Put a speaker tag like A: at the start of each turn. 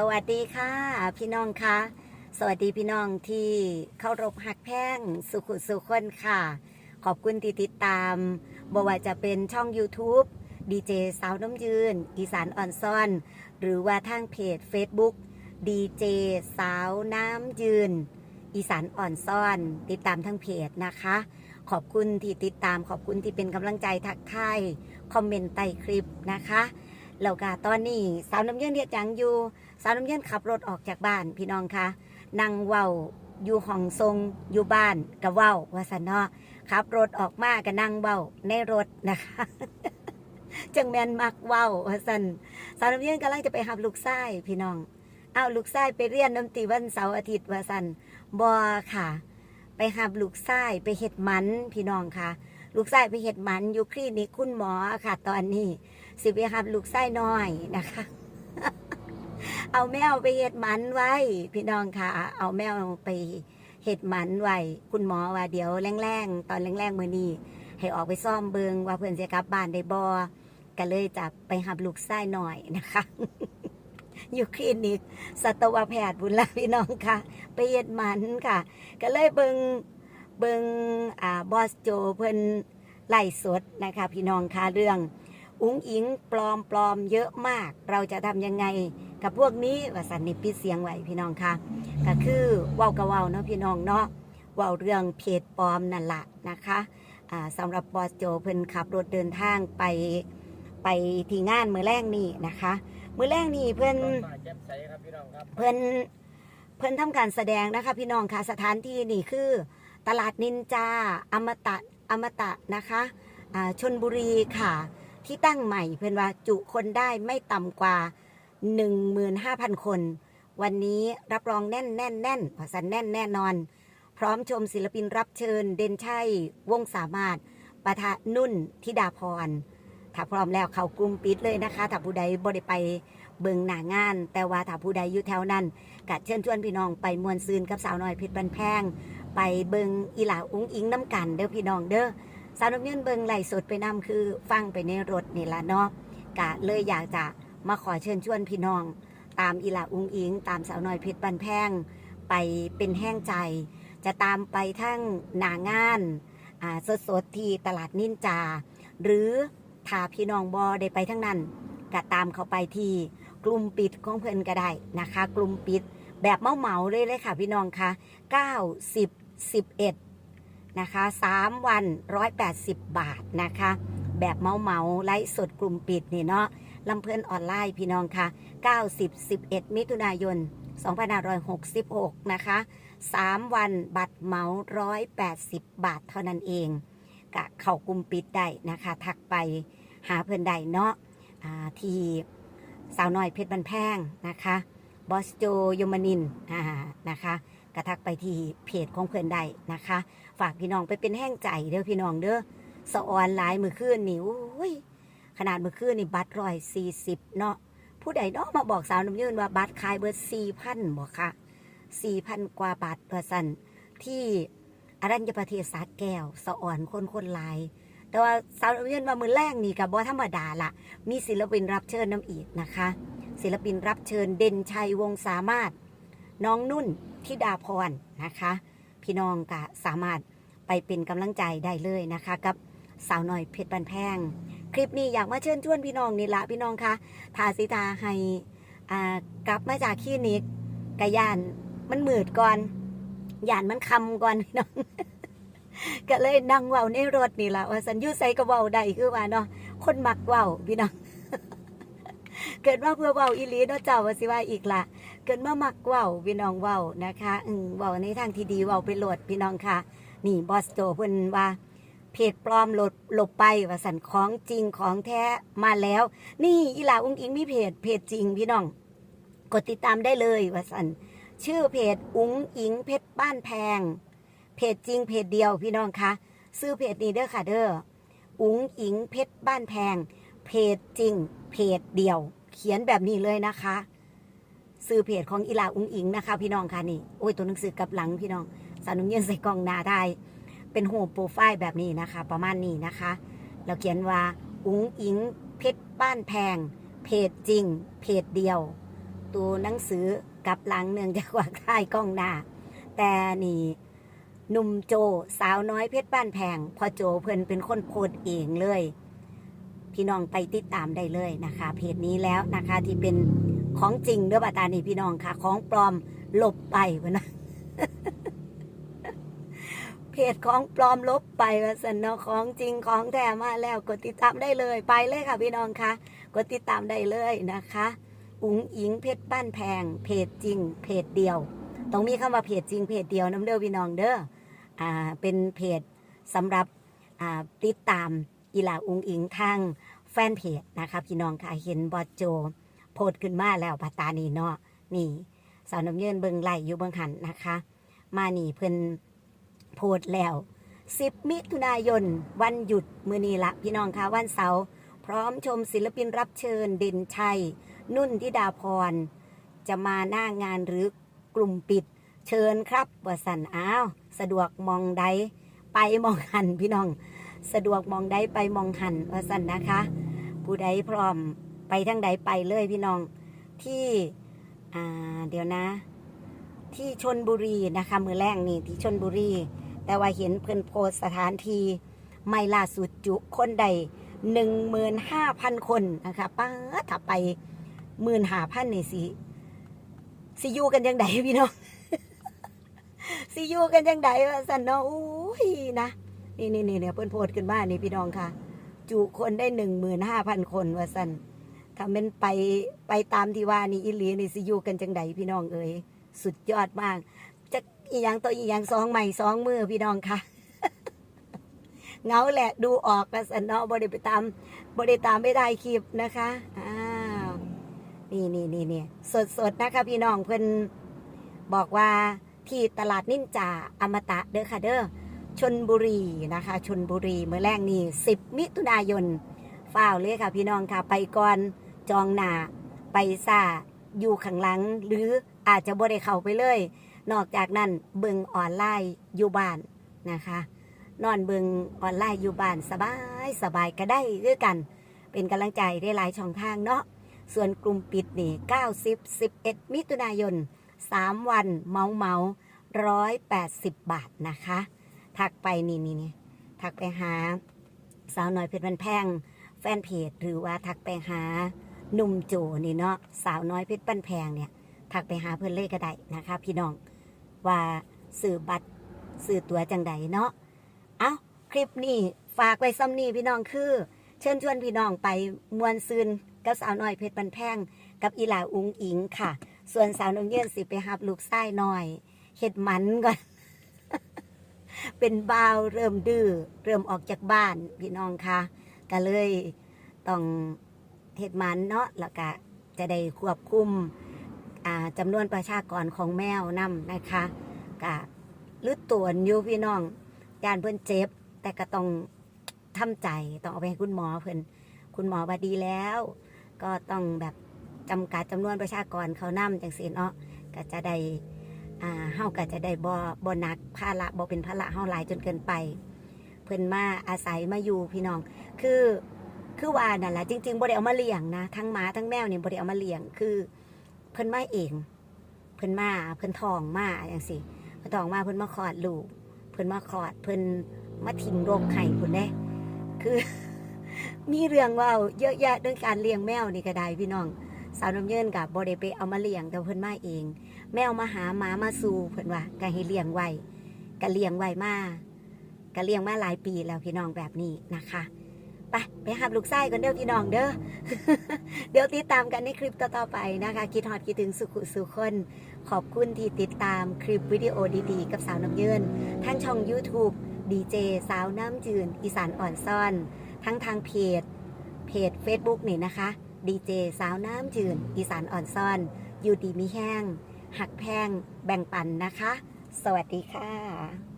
A: สวัสดีค่ะ พี่น้องคะสวัสดีพี่น้องที่เข้ารบหักแพ่งสุขุสุขคนค่ะ ขอบคุณที่ติดตามบ่ว่าจะเป็นช่อง YouTube ดีเจสาวน้ำยืน อีสานอ่อนซ่อน หรือว่าทางเพจ Facebook ดีเจสาวน้ำยืน อีสานอ่อนซ่อน ติดตามทางเพจนะคะ ขอบคุณที่ติดตามขอบคุณที่เป็นกำลังใจทักทายคอมเมนต์ใต้คลิปนะคะแล้วก็ตอนนี้สาวน้ำยืนเรียกจังอยู่ สาวน้ำเย็นขับรถออกจากบ้านพี่น้องคะนั่งเว้าอยู่ห้องทรงอยู่บ้านกับเว้าว่าสันเนาะขับรถออกมากับนั่งเว้าในรถนะคะจังแมนมักเว้าว่าสันสาวน้ำเย็นกำลังจะไปหับลูกไส้พี่น้องเอาลูกไส้ไปเรียนดนตรีวันเสาร์อาทิตย์ว่าสันบอค่ะ ไปหับลูกไส้ไปเห็ดมันพี่น้องค่ะ ลูกไส้ไปเห็ดมันอยู่คลินิกคุณหมอค่ะ ตอนนี้สิไปหับลูกไส้น้อยนะคะ เอาแมวไปเห็ดหมันไว้ พี่น้องค่ะ เอาแมวไปเห็ดหมันไว้ คุณหมอว่าเดี๋ยวแรงๆตอนแรงๆมือนี้ให้ออกไปซ่อมเบิงว่าเพื่อนจะกลับบ้านได้บอก็เลยจะไปหับลูกไส้หน่อยนะคะ อยู่คลินิกสัตวแพทย์บุญละพี่น้องค่ะ ไปเห็ดหมันค่ะ ก็เลยเบิงเบิงอ่าบอสโจเพิ่นไล่สดนะคะ พี่น้องค่ะเรื่อง อุ้งอิงปลอมปลอมเยอะมาก เราจะทำยังไง กับพวกนี้ว่าสันนิปิดเสียงไว้พี่น้องค่ะก็คือเว้ากะเว้าเนาะพี่น้องเนาะเว้าเรื่องเพจปลอมนั่นละนะคะอ่าสำหรับบอสโจเพิ่นขับรถเดินทางไปไปที่งานมือแรกนี่นะคะ มือแรกนี่เพิ่น
B: ป่าแจ่มใสครับพี่น้องครับ
A: เพิ่นเพิ่นทำการแสดงนะคะ พี่น้องค่ะสถานที่นี่คือ ตลาดนินจาอมตะอมตะนะคะอ่าชนบุรีค่ะ ที่ตั้งใหม่เพิ่นว่าจุคนได้ไม่ต่ำกว่า 15,000 คน วันนี้รับรองแน่นแน่นแน่นภาษาแน่นแน่นอน พร้อมชมศิลปินรับเชิญ เด่นชัยวงสามารถปะทะนุ่นธิดาพรถ้าพร้อมแล้วเขากลุ่มปิดเลยนะคะถ้าผู้ใดบ่ได้ไปเบิงหน้างาน แต่ว่าถ้าผู้ใดอยู่แถวนั้นกัดเชิญชวนพี่น้องไปมวนซืนกับสาวน้อยเพชรบันแพง ไปเบิงอีหลาอุ้งอิงน้ำกันเด้อพี่น้องเด้อสาวน้ำเงินเบิงไหลสดไปนำคือฟังไปในรถนี่ละเนาะกะเลยอยากจะ มาขอเชิญชวนพี่น้อง ตามอีหลาอุงอิง ตามสาวน้อยเพชรบันแพงไปเป็นแห้งใจ จะตามไปทั้งหนางานอ่าสดที่ตลาดนินจา หรือถ้าพี่น้องบอได้ไปทั้งนั้นก็ตามเขาไปที่กลุ่มปิดของเพื่อนก็ได้นะคะ กลุ่มปิดแบบเมาเมาเลยเลยค่ะพี่น้องคะ9 10 11นะคะ3วัน 180 บาทนะคะ แบบเมาเมาไลฟ์สดกลุ่มปิดนี่เนาะ ลำเพลินออนไลน์พี่น้องค่ะ 90 11 มิถุนายน 2566 นะคะ 3 วันบัตรเหมา 180 บาทเท่านั้นเองกะเข้ากลุ่มปิดได้นะคะ ทักไปหาเพื่อนใดเนาะที่สาวน้อยเพชรบันแพงนะคะ บอสโจยมนินอ่านะคะกระทักไปที่เพจของเพื่อนใดนะคะ ฝากพี่น้องไปเป็นแห้งใจเด้อพี่น้องเด้อสะออนหลายมือคืนนี่อุ้ย ขนาดมือคืนนี่บัตรร้อยสี่สิบเนาะผู้ใดเนาะมาบอกสาวน้ำยืนว่าบัตรขายเบอร์สี่พันบอกค่ะสี่พันกว่าบาทเปอร์เซ็นที่อรัญญประเทศสาแก้วสะอ่อนคนคนลาย แต่ว่าสาวน้ำยืนว่ามือแรกนี่กับบอธรรมดาละมีศิลปินรับเชิญน้ำอีกนะคะ ศิลปินรับเชิญเด่นชัยวงศ์สามารถ น้องนุ่นธิดาพรนะคะ พี่น้องก็สามารถไปเป็นกำลังใจได้เลยนะคะ กับสาวหน่อยเพชรบันแพง คลิปนี้อยากมาเชิญชวนพี่น้องนี่ละพี่น้องคะทาสิตาให้อ่ากลับมาจากคลินิกกะยานมันมืดก่อนยานมันคำก่อนพี่น้องก็เลยนั่งเว้าในรถนี่ละว่าสัญยุใส่ก็เว้าได้คือว่าเนาะคนมักเว้าพี่น้องเกิดว่าเพื่อเว้าอีลีเนาะเจ้าว่าสิว่าอีกละเกิดมามักเว้าพี่น้องเว้านะคะ อืมเว้าในทางที่ดีเว้าไปโหลดพี่น้องค่ะ นี่บอสโจเพิ่นว่า เพจปลอมหลดหลบไปว่าสันของจริงของแท้มาแล้ว นี่อีหลาอุ้งอิงมีเพจเพจจริงพี่น้อง กดติดตามได้เลยว่าสันชื่อเพจอุ้งอิงเพชรบ้านแพง เพจจริงเพจเดียวพี่น้องคะซื้อเพจนี้เด้อค่ะเด้ออุ้งอิงเพชรบ้านแพง เพจจริง เพจเดียว เขียนแบบนี้เลยนะคะซื้อเพจของอีหลาอุ้งอิงนะคะ พี่น้องค่ะนี่โอ้ยตัวหนังสือกลับหลังพี่น้องสานุ่งเย็นใส่กล่องนาได้ เป็นโฮมโปรไฟล์แบบนี้นะคะ ประมาณนี้นะคะ เราเขียนว่า อุ้งอิง เพชรบ้านแพง เพจจริง เพจเดียว ตัวหนังสือกับหลังเนืองจากว่าค่ายกล้องหน้า แต่นี่หนุ่มโจสาวน้อยเพชรบ้านแพงพอโจเพิ่นเป็นคนโพสเองเลย พี่น้องไปติดตามได้เลยนะคะ เพจนี้แล้วนะคะที่เป็นของจริงเด้อบัดตานี่พี่น้องค่ะ ของปลอมหลบไปวะนะ เพจของปลอมลบไปว่าสันเนาะของจริงของแท้มาแล้วกดติดตามได้เลยไปเลยค่ะพี่น้องคะกดติดตามได้เลยนะคะอุ๋งอิงเพชรบ้านแพง เพจจริง เพจเดียวต้องมีคำว่าเพจจริงเพจเดียวน้ำเด้อพี่น้องเด้ออ่าเป็นเพจสำหรับอ่าติดตามอีหลาอุ๋งอิงทางแฟนเพจนะคะพี่น้องค่ะเห็นบอดโจโพสต์ขึ้นมาแล้วปาตานีเนาะนี่สาวน้ำเยินเบิงไหลอยู่เบิงหันนะคะ มานี่เพิ่น โพสต์แล้ว 10 มิถุนายน วันหยุดมือนีละพี่น้องคะวันเสาร์พร้อมชมศิลปินรับเชิญเด่นชัย นุ่นทิดาพร จะมาหน้างานหรือกลุ่มปิด เชิญครับว่าสันอ้าว สะดวกมองใด ไปมองหันพี่น้อง สะดวกมองใดไปมองหันว่าสันนะคะ ผู้ใดพร้อมไปทั้งใดไปเลยพี่น้องที่เดี๋ยวนะ ที่ชนบุรีนะคะ มือแรกนี่ที่ชนบุรี แต่ว่าเห็นเพิ่นโพสต์สถานที่ไม่ล่าสุดจุคนใดหนึ่งหมื่นห้าพันคนนะคะป้าถ้าไปหมื่นห้าพันนี่สิสิยูกันยังไงพี่น้องสิยูกันยังไงว่าสันเนาะอุ้ยนะนี่นี่นี่เนี่ยเพิ่นโพสต์ขึ้นมานี่พี่น้องค่ะ จุคนได้หนึ่งหมื่นห้าพันคนว่าสันถ้าเป็นไปไปตามที่ว่านี่อิลีนี่สิยูกันจังใดพี่น้องเอ๋ยสุดยอดมาก อีหยังตัวอีหยังสองใหม่สองมือพี่น้องค่ะเงาแหละดูออกกันสันเนาะบริไปตามบริตามไม่ได้คลิปนะคะอ้าวนี่นี่นี่นี่สดสดนะคะพี่น้องเพิ่นบอกว่าที่ตลาดนินจาอมตะเด้อค่ะเด้อชนบุรีนะคะชนบุรีเมื่อแรกนี่10มิถุนายนฝ้าเลยค่ะพี่น้องค่ะไปก่อนจองหนาไปซาอยู่ข้างหลัง หรืออาจจะบ่ได้เข้าไปเลย นอกจากนั้นเบิงออนไลน์อยู่บ้านนะคะ นอนเบิงออนไลน์อยู่บ้านสบายสบายก็ได้ด้วยกัน เป็นกำลังใจได้หลายช่องทางเนาะส่วนกลุ่มปิดนี่90 11 มิถุนายน 3 วันเมาเมา180บาทนะคะ ทักไปนี่นี่นี่ทักไปหา สาวน้อยเพชรบันแพง แฟนเพจหรือว่าทักไปหาหนุ่มโจนี่เนาะสาวน้อยเพชรบันแพงเนี่ย ทักไปหาเพื่อนเล่ก็ได้นะคะ พี่น้อง ว่าสื่อบัตรสื่อตัวจังใดเนาะ เอาคลิปนี้ฝากไว้ซ้ำนี่พี่น้องคือ เชิญชวนพี่น้องไปมวนซืนกับสาวน้อยเพชรบันแพงกับอีหลาอุงอิงค่ะ ส่วนสาวน้องเย็นสิไปหับลูกไส้หน่อยเห็ดมันก่อนเป็นบ่าวเริ่มดื้อเริ่มออกจากบ้านพี่น้องค่ะก็เลยต้องเห็ดมันเนาะแล้วก็จะได้ควบคุม จำนวนประชากรของแมวนำนะคะกะลืดตวนอยู่พี่น้องยานเพิ่อนเจ็บ แต่ก็ต้องทำใจต้องเอาไปให้คุณหมอเพิ่อนคุณหมอว่าดีแล้ว ก็ต้องแบบจำกัดจำนวนประชากรเขานำจังสีเนาะก็จะได้อ่าเฮาก็จะได้บ่บ่นักภาระบ่เป็นภาระเฮาหลายจนเกินไป เพิ่อนมาอาศัยมาอยู่พี่น้อง คือคือว่านั่นแหละจริงๆบ่ได้เอามาเลี้ยงนะทั้งหมาทั้งแมวเนี่ยบ่ได้เอามาเลี้ยงคือ เพิ่นมาเอง เพิ่นมาเพิ่นทองมาอย่างสิเพิ่นทองมาเพิ่นมาคลอดลูก เพิ่นมาคลอดเพิ่นมาทิ้งโรคไข่เพิ่นเด้คือ มีเรื่องว่าเยอะแยะเรื่องการเลี้ยงแมวนี่ก็ได้พี่น้องสาวน้ำเยินกับบ่ได้ไปเอามาเลี้ยงแต่เพิ่นมาเอง แมวมาหาหมามาสู่เพิ่นว่าก็ให้เลี้ยงไว้ก็เลี้ยงไว้มาก็เลี้ยงมาหลายปีแล้วพี่น้องแบบนี้นะคะ ไปไปหับลูกไส้กันเด้อพี่น้องเด้อ เดี๋ยวติดตามกันในคลิปต่อๆไปนะคะ คิดฮอดคิดถึงสุขุสุคน ขอบคุณที่ติดตามคลิปวิดีโอดีๆ กับสาวน้ำเยินทั้งช่อง YouTube ดีเจสาวน้ำจืน อีสานอ่อนซ่อน ทั้งทางเพจ เพจ Facebook นี่นะคะดีเจสาวน้ำจืน อีสานอ่อนซ่อน อยู่ดีมีแห้ง หักแพง แบ่งปันนะคะ สวัสดีค่ะ